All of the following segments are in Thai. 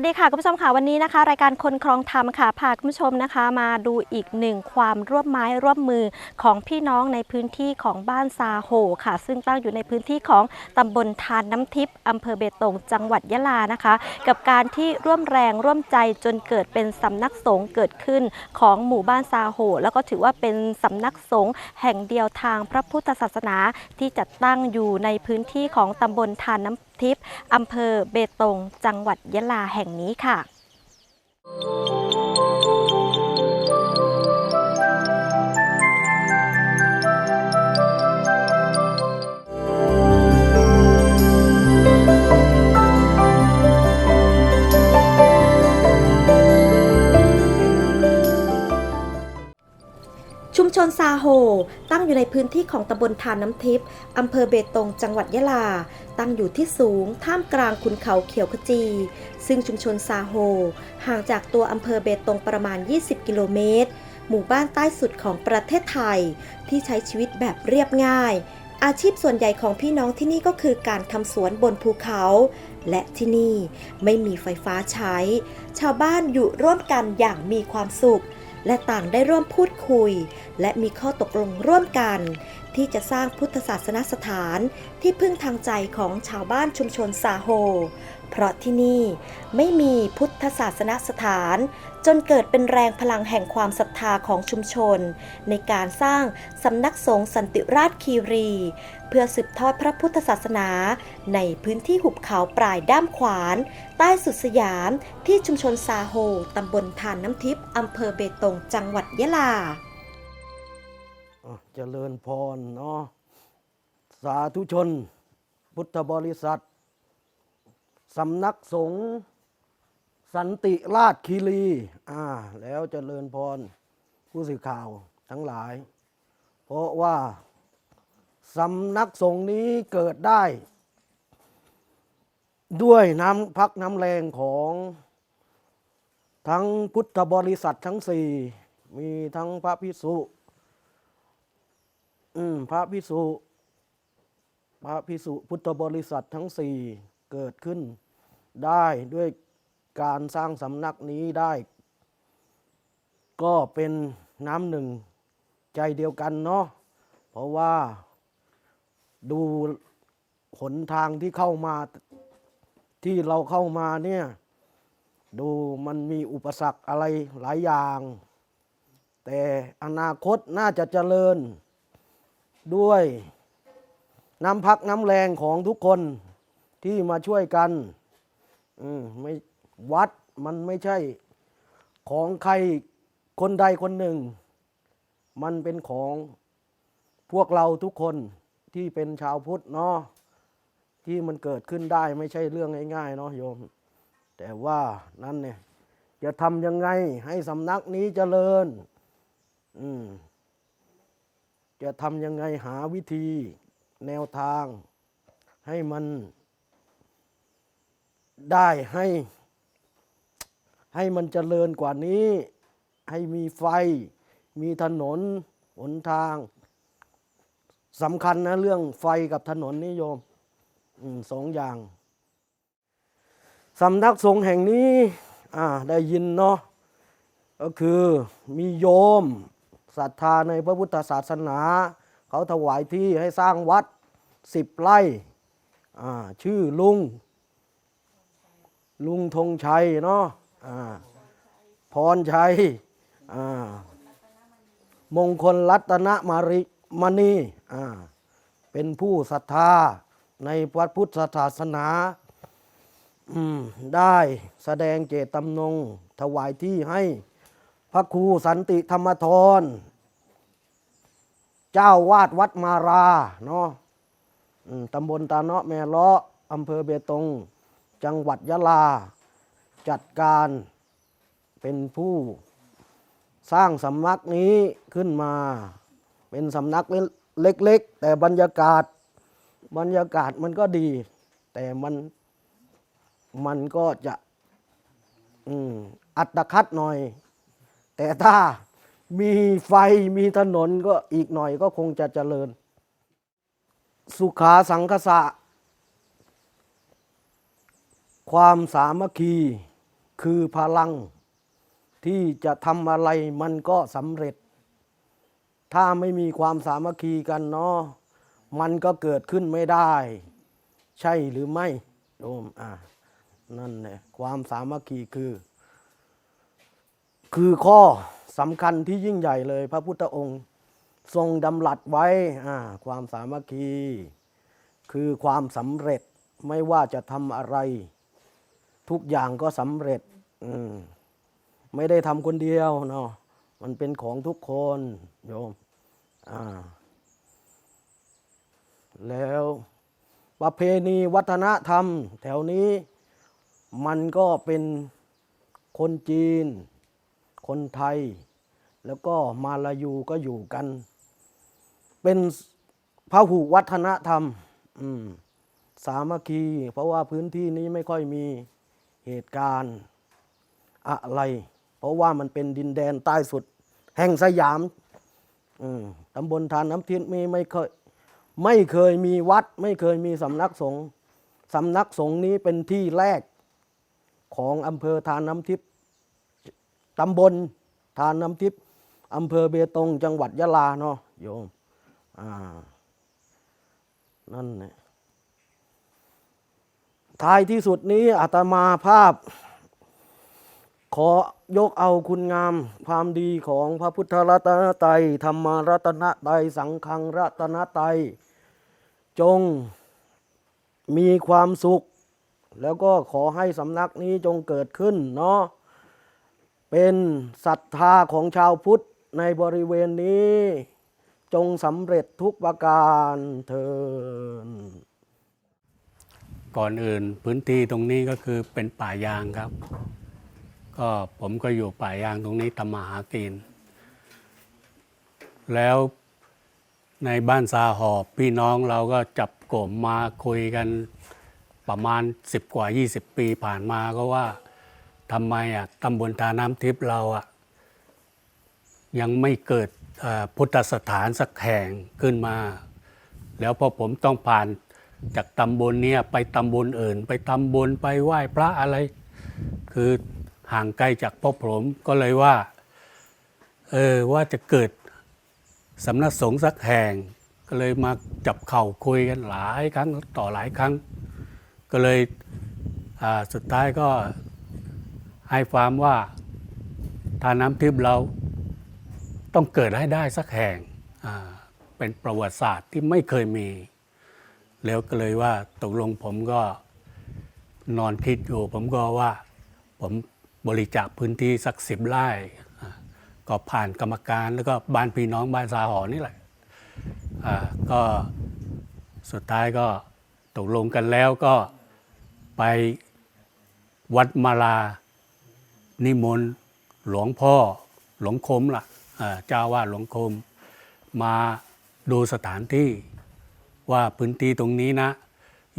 วัสดีค่ะคุณผู้ชมค่ะวันนี้นะคะ รายการคนครองธรรมค่ะพาคุณผู้ชมนะคะ มาดูอีกหนึ่งความร่วมไม้ร่วมมือของพี่น้องในพื้นที่ของบ้านซาโฮค่ะ ซึ่งตั้งอยู่ในพื้นที่ของตำบลทานน้ำทิพย์อำเภอเบตงจังหวัดยะลานะคะ กับการที่ร่วมแรงร่วมใจจนเกิดเป็นสำนักสงฆ์เกิดขึ้นของหมู่บ้านซาโฮแล้วก็ถือว่าเป็นสำนักสงฆ์แห่งเดียวทางพระพุทธศาสนาที่จัดตั้งอยู่ในพื้นที่ของตำบลทานน้ำ ทิพย์อำเภอเบตง จังหวัดยะลาแห่งนี้ค่ะ อยู่ในพื้นที่ของตำบลทานน้ำทิพย์อำเภอเบตง จังหวัดยะลา ตั้งอยู่ที่สูง ท่ามกลางขุนเขาเขียวขจี ซึ่งชุมชนซาโฮ ห่างจากตัวอำเภอเบตงประมาณ 20 กิโลเมตร หมู่บ้านใต้สุดของประเทศไทย ที่ใช้ชีวิตแบบเรียบง่าย อาชีพส่วนใหญ่ของพี่น้องที่นี่ก็คือการทำสวนบนภูเขา และที่นี่ไม่มีไฟฟ้าใช้ ชาวบ้านอยู่ร่วมกันอย่างมีความสุข และต่างได้ร่วมพูดคุย และมีข้อตกลงร่วมกัน ที่จะสร้างพุทธศาสนสถานที่พึ่งทางใจของชาวบ้านชุมชนซาโฮ เพราะที่นี่ไม่มีพุทธศาสนสถาน จนเกิดเป็นแรงพลังแห่งความศรัทธาของชุมชน ในการสร้างสำนักสงฆ์สันติราชคีรี เพื่อสืบทอดพระพุทธศาสนา ในพื้นที่หุบเขาปลายด้ามขวาน ใต้สุดสยามที่ชุมชนซาโฮตำบลทานน้ำทิพย์อำเภอเบตงจังหวัดยะลาเจริญพรเนาะสาธุชน พุทธบริษัท สำนักสงฆ์สันติราชคีรีอ่าแล้วเจริญพรผู้สื่อข่าวทั้งหลาย เพราะว่าสำนักสงฆ์นี้เกิดได้ ด้วยน้ำพักน้ำแรงของทั้งพุทธบริษัททั้งสี่มีทั้งพระพิสุพระพิสุพระพิสุพุทธบริษัททั้งสี่ เกิดขึ้นได้ด้วยการสร้างสำนักนี้ได้ ก็เป็นน้ำหนึ่งใจเดียวกันเนาะเพราะว่าดูหนทางที่เข้ามาที่เราเข้ามาเนี่ย ดูมันมีอุปสรรคอะไรหลายอย่าง แต่อนาคตน่าจะเจริญด้วยน้ำพักน้ำแรงของทุกคน ที่มาช่วยกันอืมไม่วัดมันไม่ใช่ของใครคนใดคนหนึ่ง มันเป็นของพวกเราทุกคนที่เป็นชาวพุทธเนาะที่มันเกิดขึ้นได้ไม่ใช่เรื่องง่ายๆเนาะโยม แต่ว่านั่นเนี่ยจะทำยังไงให้สำนักนี้เจริญ อืม จะทำยังไงหาวิธีแนวทาง ให้มัน ได้ให้ ให้มันเจริญกว่านี้ ให้มีไฟ มีถนนหนทางสำคัญนะเรื่องไฟกับถนนนิยมสองอย่างสำนักสงฆ์แห่งนี้ได้ยินเนาะก็คือมีโยมศรัทธาในพระพุทธศาสนา เขาถวายที่ให้สร้างวัดสิบไร่ชื่อลุง ลุงธงชัยเนาะพรชัยมงคลรัตนมาริมณีเป็นผู้ศรัทธาในพระพุทธศาสนาได้แสดงเจตจำนงถวายที่ให้พระครูสันติธรรมทร เจ้าวาดวัดมาราเนาะตำบลตาเนาะแม่เลาะอำเภอเบตง จังหวัดยะลา จัดการเป็นผู้สร้างสำนักนี้ขึ้นมา เป็นสำนักเล็กๆ แต่บรรยากาศบรรยากาศมันก็ดี แต่มันมันก็จะอัตคัดหน่อย แต่ถ้ามีไฟมีถนนก็อีกหน่อยก็คงจะเจริญ สุขาสังคสะ ความสามัคคีคือพลัง ที่จะทำอะไรมันก็สำเร็จ ถ้าไม่มีความสามัคคีกันเนาะมันก็เกิดขึ้นไม่ได้ ใช่หรือไม่โยมอ่านั่นแหละความสามัคคีคือ คือข้อสำคัญที่ยิ่งใหญ่เลย พระพุทธองค์ทรงดำรัสไว้อ่าความสามัคคี คือความสำเร็จไม่ว่าจะทำอะไร ทุกอย่างก็สำเร็จมไม่ได้ทำคนเดียวเนาะมันเป็นของทุกคนโยมอ่าแล้วประเพณีวัฒนธรรม แถวนี้มันก็เป็นคนจีน คนไทย แล้วก็มาลายูก็อยู่กัน เป็นพหุวัฒนธรรม สามัคคี เพราะว่าพื้นที่นี้ไม่ค่อยมี เหตุการณ์อะไร เพราะว่ามันเป็นดินแดนใต้สุด แห่งสยามตำบลทานน้ำทิพย์มีไม่เคยไม่เคยมีวัด ไม่เคยมีสำนักสงฆ์สำนักสงฆ์นี้เป็นที่แรกของอำเภอทานน้ำทิพย์ตำบลทานน้ำทิพย์อำเภอเบตง จังหวัดยะลาเนาะโยมอ่านั่นแหละ ท้ายที่สุดนี้อาตมาภาพ ขอยกเอาคุณงามความดีของพระพุทธรัตนตรัยธรรมรัตนตรัยสังฆังรัตนตรัยจงมีความสุข แล้วก็ขอให้สำนักนี้จงเกิดขึ้นเนาะเป็นศรัทธาของชาวพุทธในบริเวณนี้ จงสำเร็จทุกประการเถิน ก่อนอื่นพื้นที่ตรงนี้ก็คือเป็นป่ายางครับ ก็ผมก็อยู่ป่ายางตรงนี้ทำมาหากิน แล้วในบ้านซาหอบพี่น้องเราก็จับกลุ่มมาคุยกันประมาณ 10 กว่า 20 ปีผ่านมาก็ว่าทำไมอะตำบลทาน้ำทิพย์เราอะยังไม่เกิดพุทธสถานสักแห่งขึ้นมา แล้วพอผมต้องผ่าน จากตำบลเนี้ยไปตำบลอื่น ไปตำบลไปไหว้พระอะไร คือห่างไกลจากพ่อผมก็เลยว่าเออว่าจะเกิดสำนักสงฆ์สักแห่ง ก็เลยมาจับเข่าคุยกันหลายครั้งต่อหลายครั้ง ก็เลยสุดท้ายก็ให้ความว่าทาน้ำทิพย์เราต้องเกิดให้ได้สักแห่งเป็นประวัติศาสตร์ที่ไม่เคยมี แล้วก็เลยว่าตกลงผมก็นอนคิดอยู่ ผมก็ว่าผมบริจาคพื้นที่สักสิบไร่ก็ผ่านกรรมการแล้วก็บ้านพี่น้องบ้านสาหอนี่แหละก็สุดท้ายก็ตกลงกันแล้วก็ไปวัดมาลา นิมนต์หลวงพ่อหลวงคมล่ะอ่าเจ้าว่าหลวงคมมาดูสถานที่ ว่าพื้นที่ตรงนี้นะ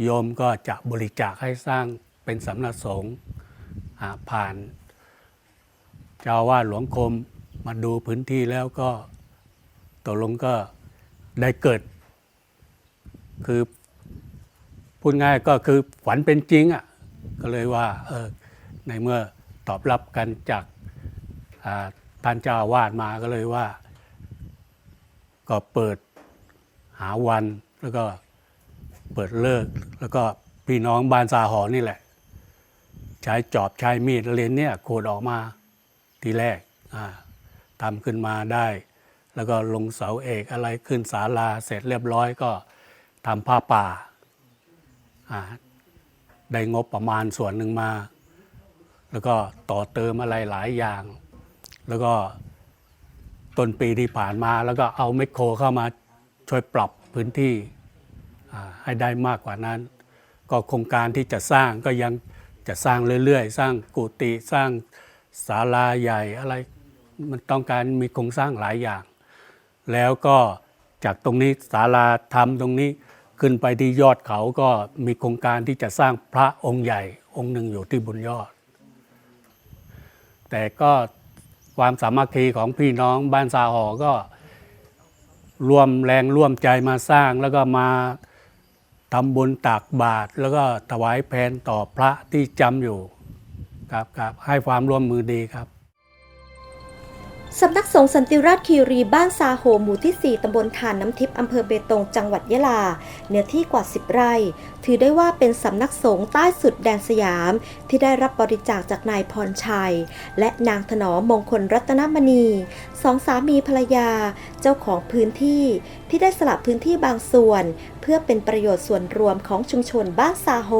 โยมก็จะบริจาคให้สร้างเป็นสำนักสงฆ์ผ่านเจ้าวาดหลวงคมมาดูพื้นที่แล้วก็ตกลงก็ได้เกิด คือพูดง่ายก็คือฝันเป็นจริงอะ่ะก็เลยว่าเออในเมื่อตอบรับกันจากท่านเจ้าวาสมาก็เลยว่า ก็เปิดหาวัน แล้วก็เปิดเลิก แล้วก็พี่น้องบ้านสาหอนี่แหละ ใช้จอบใช้มีดเลนเนี่ยขูดออกมาทีแรกทำขึ้นมาได้ แล้วก็ลงเสาเอกอะไรขึ้นศาลาเสร็จเรียบร้อยก็ทำผ้าป่า ได้งบประมาณส่วนหนึ่งมา แล้วก็ต่อเติมอะไรหลายอย่าง แล้วก็ต้นปีที่ผ่านมาแล้วก็เอาแมคโครเข้ามาช่วยปรับ พื้นที่ให้ได้มากกว่านั้น ก็โครงการที่จะสร้างก็ยังจะสร้างเรื่อยๆ สร้างกุฏิสร้างศาลาใหญ่อะไรมันต้องการมีโครงสร้างหลายอย่าง แล้วก็จากตรงนี้ศาลาธรรมตรงนี้ขึ้นไปที่ยอดเขาก็มีโครงการที่จะสร้างพระองค์ใหญ่องค์หนึ่งอยู่ที่บนยอด แต่ก็ความสามัคคีของพี่น้องบ้านซาหอก็ ร่วมแรงร่วมใจมาสร้างแล้วก็มาทำบุญตักบาตรแล้วก็ถวายแผนต่อพระที่จำอยู่ครับครับให้ความร่วมมือดีครับ สำนักสงฆ์สันติราชคีรีบ้านซาโฮหมู่ที่ 4 ตำบลทานน้ำทิพย์อำเภอเบตง จังหวัดยะลา เนื้อที่กว่า 10 ไร่ ถือได้ว่าเป็นสำนักสงฆ์ใต้สุดแดนสยาม ที่ได้รับบริจาคจากนายพรชัย และนางถนอมมงคลรัตนมณี สองสามีภรรยา เจ้าของพื้นที่ ที่ได้สละพื้นที่บางส่วน เพื่อเป็นประโยชน์ส่วนรวมของชุมชนบ้านซาโฮ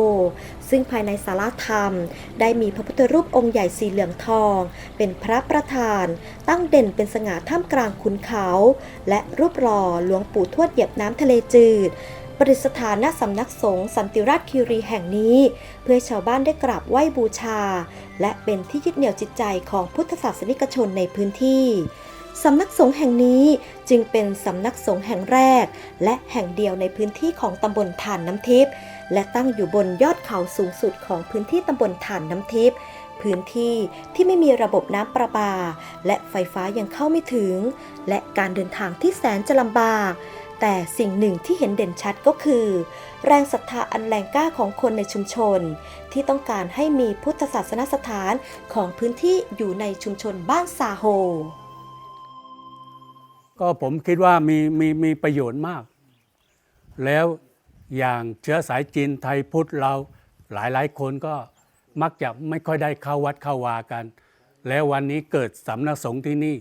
ซึ่งภายในศาลาธรรม ได้มีพระพุทธรูปองค์ใหญ่สีเหลืองทอง เป็นพระประธาน ตั้งเด่นเป็นสง่าท่ามกลางขุนเขา และรูปหล่อหลวงปู่ทวดเหยียบน้ำทะเลจืดประดิษฐานณสำนักสงฆ์สันติราชคีรีแห่งนี้ เพื่อให้ชาวบ้านได้กราบไหว้บูชา และเป็นที่ยึดเหนี่ยวจิตใจของพุทธศาสนิกชนในพื้นที่สำนักสงฆ์แห่งนี้จึงเป็นสำนักสงฆ์แห่งแรก และแห่งเดียวในพื้นที่ของตำบลฐานน้ำทิพย์และตั้งอยู่บนยอดเขาสูงสุดของพื้นที่ตำบลฐานน้ำทิพย์ พื้นที่ที่ไม่มีระบบน้ำประปา และไฟฟ้ายังเข้าไม่ถึง และการเดินทางที่แสนจะลำบาก แต่สิ่งหนึ่งที่เห็นเด่นชัดก็คือ แรงศรัทธาอันแรงกล้าของคนในชุมชน ที่ต้องการให้มีพุทธศาสนสถานของพื้นที่อยู่ในชุมชนบ้านซาโฮ ก็ผมคิดว่ามีมีมีประโยชน์มาก แล้วอย่างเชื้อสายจีนไทยพุทธเราหลายหลายคนก็ มักจะไม่ค่อยได้เข้าวัดเข้าวากัน แล้ววันนี้เกิดสำนักสงฆ์ที่นี่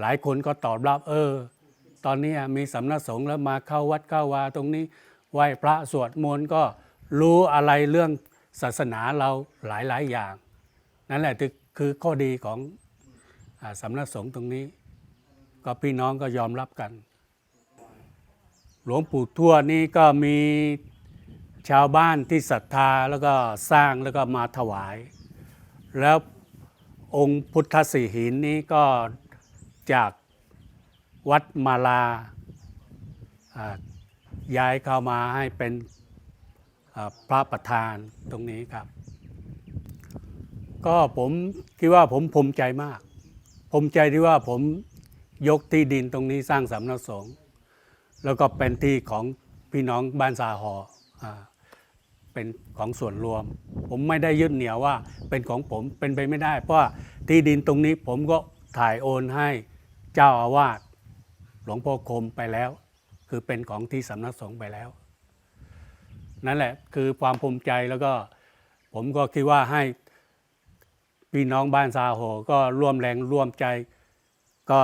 หลายคนก็ตอบรับเออ ตอนนี้มีสำนักสงฆ์แล้วมาเข้าวัดเข้าวาตรงนี้ ไหว้พระสวดมนต์ก็รู้อะไรเรื่องศาสนาเราหลายหลายอย่าง นั่นแหละคือข้อดีของอสำนักสงฆ์ตรงนี้ ก็พี่น้องก็ยอมรับกัน หลวงปู่ทั่วนี่ก็มี ชาวบ้านที่ศรัทธาแล้วก็สร้างแล้วก็มาถวาย แล้วองค์พุทธสิหินนี้ก็จากวัดมาลาย้ายเข้ามาให้เป็นพระประธานตรงนี้ครับ ก็ผมคิดว่าผมภูมิใจมากภูมิใจที่ว่าผมยกที่ดินตรงนี้สร้างสำนักสงฆ์แล้วก็เป็นที่ของพี่น้องบ้านสาหออ่า เป็นของส่วนรวม ผมไม่ได้ยึดเหนี่ยวว่าเป็นของผมเป็นไปไม่ได้ เพราะว่าที่ดินตรงนี้ผมก็ถ่ายโอนให้เจ้าอาวาสหลวงพ่อคมไปแล้ว คือเป็นของที่สำนักสงฆ์ไปแล้ว นั่นแหละคือความภูมิใจแล้วก็ผมก็คิดว่าให้พี่น้องบ้านซาโหก็ร่วมแรงร่วมใจ ก็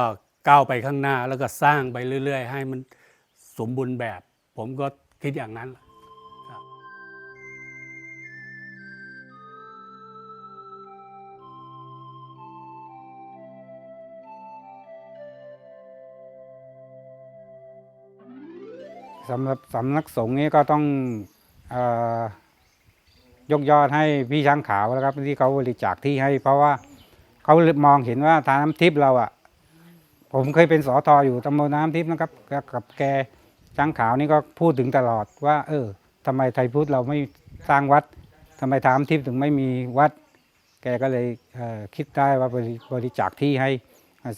ก้าวไปข้างหน้าแล้วก็สร้างไปเรื่อย ๆ ให้มันสมบูรณ์แบบ ผมก็คิดอย่างนั้น สำหรับสำนักสงฆ์นี้ก็ต้องอยกยอดให้พี่ช้างขาวนะครับที่เขาบริจาคที่ให้ เพราะว่าเขามองเห็นว่าทางน้ำทิพย์เราอะ่ะ ผมเคยเป็นสอทออยู่ตำบลน้ำทิพย์นะครับ กับแกช้างขาวนี่ก็พูดถึงตลอดว่า เออทำไมไทยพุทธเราไม่สร้างวัดทำไมทางน้ำทิพย์ถึงไม่มีวัด แกก็เลยเคิดได้ว่าบริบริจาคที่ให้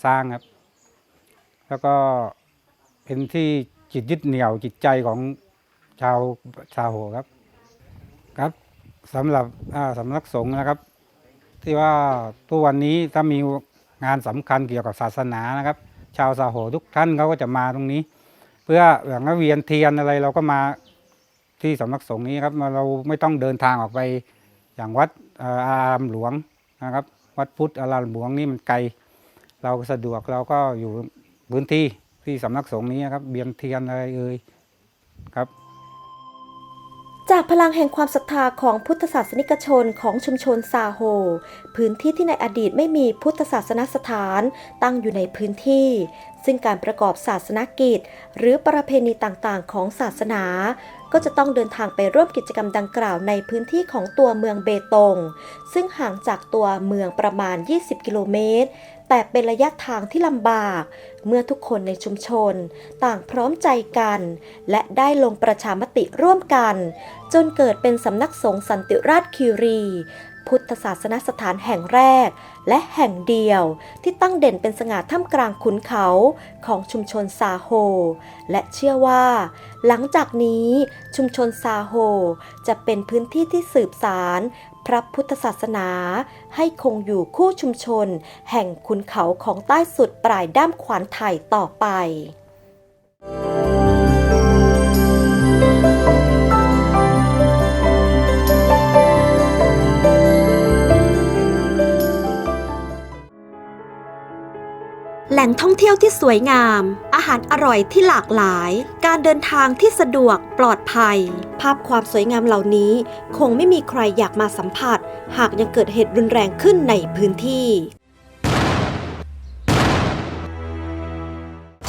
สร้างครับ แล้วก็เป็นที่ จิตยึดเหนี่ยวจิตใจของชาวชาวโหครับ ครับสำหรับอ่าสำนักสงฆ์นะครับ ที่ว่าทุกวันนี้ถ้ามีงานสำคัญเกี่ยวกับศาสนานะครับ ชาวสาโหทุกท่านเขาก็จะมาตรงนี้ เพื่ออย่างเวียนเทียนอะไรเราก็มาที่สำนักสงฆ์นี้ครับเราไม่ต้องเดินทางออกไปอย่างวัดเอ่อารามหลวงนะครับ วัดพุทธอารามหลวงนี่มันไกล เราสะดวกเราก็อยู่พื้นที่ ที่สำนักสงฆ์นี้ครับ เบียนเทียนอะไรเอ่ยครับ จากพลังแห่งความศรัทธาของพุทธศาสนิกชนของชุมชนซาโฮ พื้นที่ที่ในอดีตไม่มีพุทธศาสนสถานตั้งอยู่ในพื้นที่ ซึ่งการประกอบศาสนกิจ หรือประเพณีต่างๆ ของศาสนาก็จะต้องเดินทางไปร่วมกิจกรรมดังกล่าวในพื้นที่ของตัวเมืองเบตง ซึ่งห่างจากตัวเมืองประมาณ 20 กิโลเมตร แต่เป็นระยะทางที่ลำบาก เมื่อทุกคนในชุมชน ต่างพร้อมใจกัน และได้ลงประชามติร่วมกัน จนเกิดเป็นสำนักสงฆ์สันติราชคิรี พุทธศาสนสถานแห่งแรก และแห่งเดียวที่ตั้งเด่นเป็นสง่าท่ามกลางขุนเขาของชุมชนซาโฮ และเชื่อว่า หลังจากนี้ชุมชนซาโฮ จะเป็นพื้นที่ที่สืบสารพระพุทธศาสนาให้คงอยู่คู่ชุมชน แห่งขุนเขาของใต้สุดปลายด้ามขวานไทยต่อไป ล่งท่องเที่ยวที่สวยงาม อาหารอร่อยที่หลากหลาย การเดินทางที่สะดวกปลอดภัย ภาพความสวยงามเหล่านี้ คงไม่มีใครอยากมาสัมผัส หากยังเกิดเหตุรุนแรงขึ้นในพื้นที่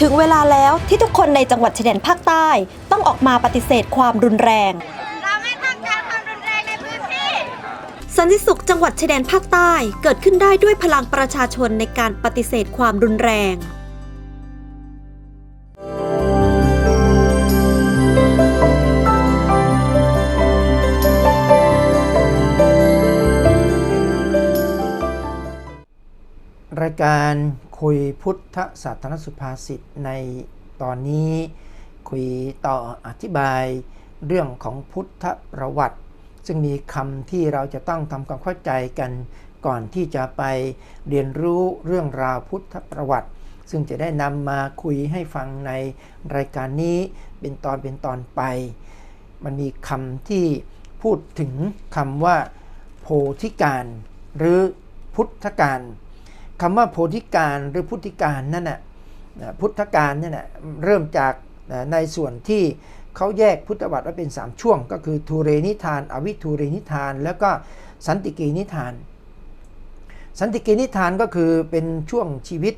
ถึงเวลาแล้วที่ทุกคนในจังหวัดชายแดนภาคใต้ ต้องออกมาปฏิเสธความรุนแรงเราไม่ต้องการความรุนแรงในพื้นที่ สันติสุขจังหวัดชายแดนภาคใต้เกิดขึ้นได้ด้วยพลังประชาชนในการปฏิเสธความรุนแรงรายการคุยพุทธศาสนสุภาษิตในตอนนี้ คุยต่ออธิบายเรื่องของพุทธประวัติ ซึ่งมีคำที่เราจะต้องทำความเข้าใจกันก่อนที่จะไปเรียนรู้เรื่องราวพุทธประวัติ ซึ่งจะได้นำมาคุยให้ฟังในรายการนี้เป็นตอนเป็นตอนไป มันมีคำที่พูดถึงคำว่า โพธิการ หรือพุทธการคำว่าโพธิการหรือพุทธิการนั่นน่ะนะพุทธการเนี่ยนะเริ่มจากในส่วนที่ เขาแยกพุทธวัตรไว้เป็น 3 ช่วง ก็คือทูเรนิทาน อวิทูเรนิทาน แล้วก็สันติกีนิทาน สันติกีนิทานก็คือเป็นช่วงชีวิต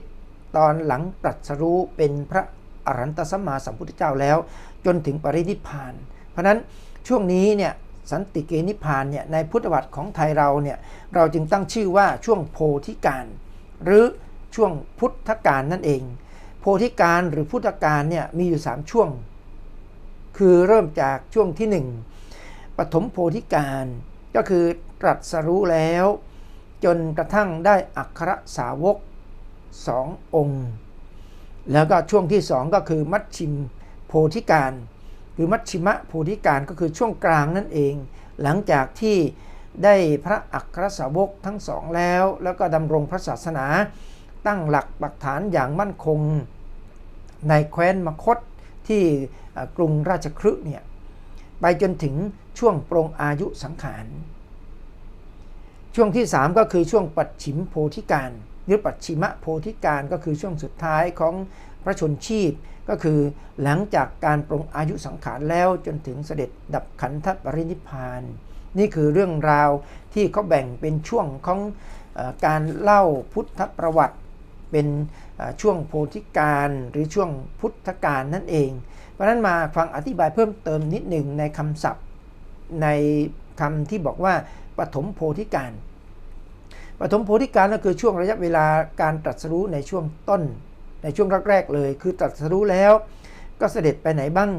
ตอนหลังตรัสรู้เป็นพระอรหันตสัมมาสัมพุทธเจ้าแล้ว จนถึงปรินิพาน เพราะนั้นช่วงนี้เนี่ยสันติเกนิพานเนี่ยในพุทธวัตรของไทยเราเนี่ยเราจึงตั้งชื่อว่าช่วงโพธิการ หรือช่วงพุทธกาลนั่นเอง โพธิการหรือพุทธกาลเนี่ยมีอยู่ 3 ช่วง คือเริ่มจากช่วงที่ 1ปฐมโพธิการก็คือตรัสรู้แล้ว จนกระทั่งได้อัครสาวกสององค์ แล้วก็ช่วงที่2ก็คือมัชชิมโพธิการหรือมัชชิมะโพธิการก็คือช่วงกลางนั่นเอง หลังจากที่ได้พระอัครสาวกทั้งสองแล้ว แล้วก็ดำรงพระศาสนาตั้งหลักปักฐานอย่างมั่นคง ในแคว้นมคตที่ กรุงราชคฤห์เนี่ยไปจนถึงช่วงปรงอายุสังขาร ช่วงที่ 3 ก็คือช่วงปัจฉิมโพธิการ หรือปัจฉิมะโพธิการก็คือช่วงสุดท้ายของพระชนชีพ ก็คือหลังจากการปรงอายุสังขารแล้วจนถึงเสด็จดับขันธปรินิพาน นี่คือเรื่องราวที่เขาแบ่งเป็นช่วงของอการเล่าพุทธประวัติ เป็นช่วงโพธิการหรือช่วงพุทธการนั่นเอง ราะนั้นมาฟังอธิบายเพิ่มเติมนิดหนึ่งในคำศัพท์ในคำที่บอกว่าปฐมโพธิการปฐมโพธิการก็คือช่วงระยะเวลาการตรัสรู้ในช่วงต้น ในช่วงแรกๆเลย คือตรัสรู้แล้วก็เสด็จไปไหนบ้าง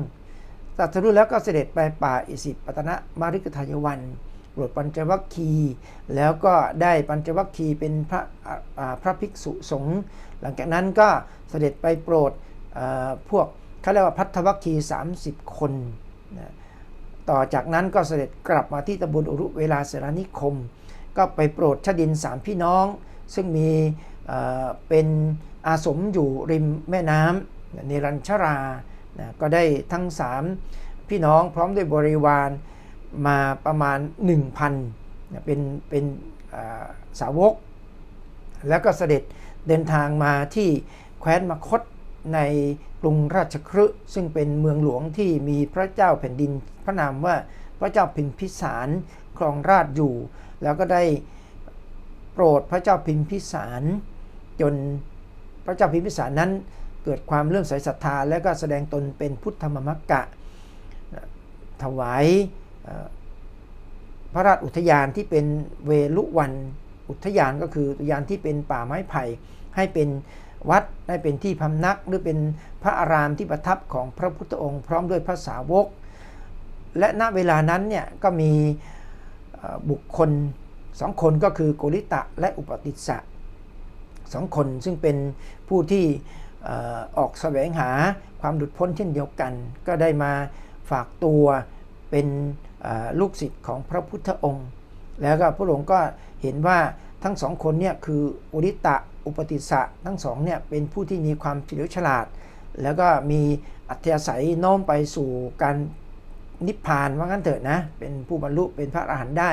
ตรัสรู้แล้วก็เสด็จไปป่าอิสิปตนะมาริกทายวันโปรดปัญจวัคคีย์แล้วก็ได้ปัญจวัคคีย์เป็นพระพระภิกษุสงฆ์หลังจากนั้นก็เสด็จไปโปรดพวก เขาเรียกว่าพัทธวัคคี 30 คนนะต่อจากนั้นก็เสด็จกลับมาที่ตำบลอุรุเวลาเสรานิคม ก็ไปโปรดชดินสามพี่น้อง ซึ่งมีเป็นอาสมอยู่ริมแม่น้ำเนรัญชรานะก็ได้ทั้งสามพี่น้องพร้อมด้วยบริวารมาประมาณ 1,000นะเป็นเป็นาสาวก แล้วก็เสด็จเดินทางมาที่แคว้นมคต ในกรุงราชคฤห์ซึ่งเป็นเมืองหลวงที่มีพระเจ้าแผ่นดินพระนามว่าพระเจ้าพิมพิสารครองราชอยู่ แล้วก็ได้โปรดพระเจ้าพิมพิสาร จนพระเจ้าพิมพิสารนั้นเกิดความเลื่อมใสศรัทธา และก็แสดงตนเป็นพุทธมมักกะ ถวายพระราชอุทยานที่เป็นเวลุวันอุทยานก็คืออุทยานที่เป็นป่าไม้ไผ่ให้เป็น วัดให้เป็นที่พำนักหรือเป็นพระอารามที่ประทับของพระพุทธองค์ พร้อมด้วยพระสาวก และณเวลานั้นเนี่ยก็มีบุคคลสองคนก็คือโกริตะและอุปติสะสองคนซึ่งเป็นผู้ที่ออกแสวงหาความหลุดพ้นเช่นเดียวกัน ก็ได้มาฝากตัวเป็นลูกศิษย์ของพระพุทธองค์ แล้วก็พระองค์ก็เห็นว่าทั้งสองคนเนี่ยคืออุริตะ อุปติสสะทั้งสองเนี่ยเป็นผู้ที่มีความเฉลียวฉลาด แล้วก็มีอัธยาศัยน้อมไปสู่การนิพพานว่างั้นเถิดนะ เป็นผู้บรรลุเป็นพระอรหันต์ได้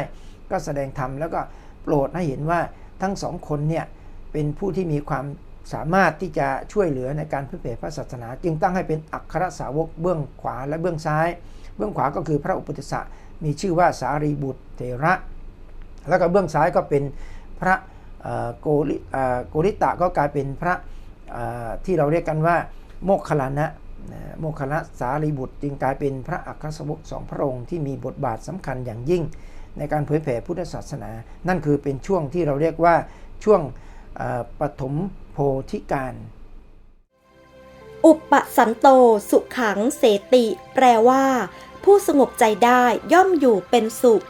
ก็แสดงธรรมแล้วก็โปรดให้เห็นว่าทั้งสองคนเนี่ยเป็นผู้ที่มีความสามารถที่จะช่วยเหลือในการเผยแผ่พระศาสนา จึงตั้งให้เป็นอัครสาวกเบื้องขวาและเบื้องซ้าย เบื้องขวาก็คือพระอุปติสสะมีชื่อว่าสารีบุตรเถระ แล้วก็เบื้องซ้ายก็เป็นพระ โกริโกริตะก็กลายเป็นพระที่เราเรียกกันว่าโมคคัลลานะโมคคัลลานะสารีบุตร จึงกลายเป็นพระอัครสาวกสองพระองค์ที่มีบทบาทสำคัญอย่างยิ่ง ในการเผยแผ่พุทธศาสนา นั่นคือเป็นช่วงที่เราเรียกว่าช่วงปฐมโพธิการ อุปสันโตสุขังเสติ แปลว่า ผู้สงบใจได้ย่อมอยู่เป็นสุข